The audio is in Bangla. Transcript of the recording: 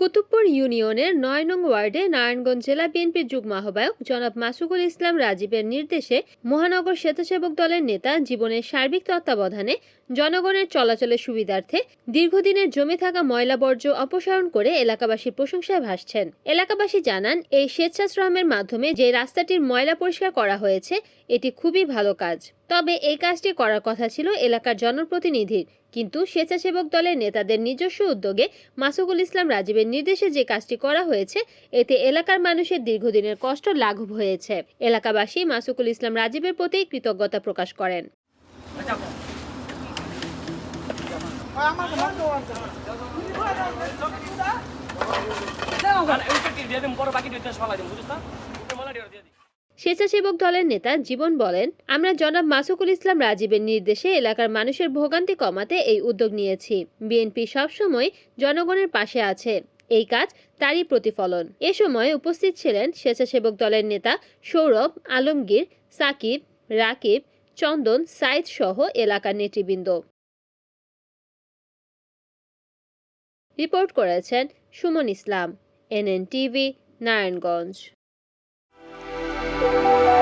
কুতুবপুর ইউনিয়নের নয় নং ওয়ার্ডে নারায়ণগঞ্জ জেলা বিএনপির যুগ্ম আহ্বায়ক জনাব মাসুকুল ইসলাম রাজীবের নির্দেশে মহানগর স্বেচ্ছাসেবক দলের নেতা জীবনের সার্বিক তত্ত্বাবধানে জনগণের চলাচলের সুবিধার্থে দীর্ঘদিনের জমে থাকা ময়লা বর্জ্য অপসারণ করে এলাকাবাসীর প্রশংসায় ভাসছেন। এলাকাবাসী জানান, এই স্বেচ্ছাশ্রমের মাধ্যমে যে রাস্তাটির ময়লা পরিষ্কার করা হয়েছে, এটি খুবই ভালো কাজ। তবে এই কাজটি করার কথা ছিল এলাকার জনপ্রতিনিধির কিন্তু স্বেচ্ছাসেবক দলের নেতাদের নিজস্ব উদ্যোগে মাসুকুল ইসলাম রাজীবের নির্দেশে যে কাজটি করা হয়েছে, এতে এলাকার মানুষের দীর্ঘদিনের কষ্ট লাঘব হয়েছে। এলাকাবাসী মাসুকুল ইসলাম রাজীবের প্রতি কৃতজ্ঞতা প্রকাশ করেন। আর স্বেচ্ছাসেবক দলের নেতা জীবন বলেন, আমরা জনাব মাসুকুল ইসলাম রাজীবের নির্দেশে এলাকার মানুষের ভোগান্তি কমাতে এই উদ্যোগ নিয়েছি। বিএনপি সবসময় জনগণের পাশে আছে। এই কাজ তারই প্রতিফলন। এ সময় উপস্থিত ছিলেন স্বেচ্ছাসেবক দলের নেতা সৌরভ, আলমগীর, সাকিব, রাকিব, চন্দন, সাইদ সহ এলাকার নেতৃবৃন্দ। রিপোর্ট করেছেন Suman Islam NN TV Narayanganj. Bye.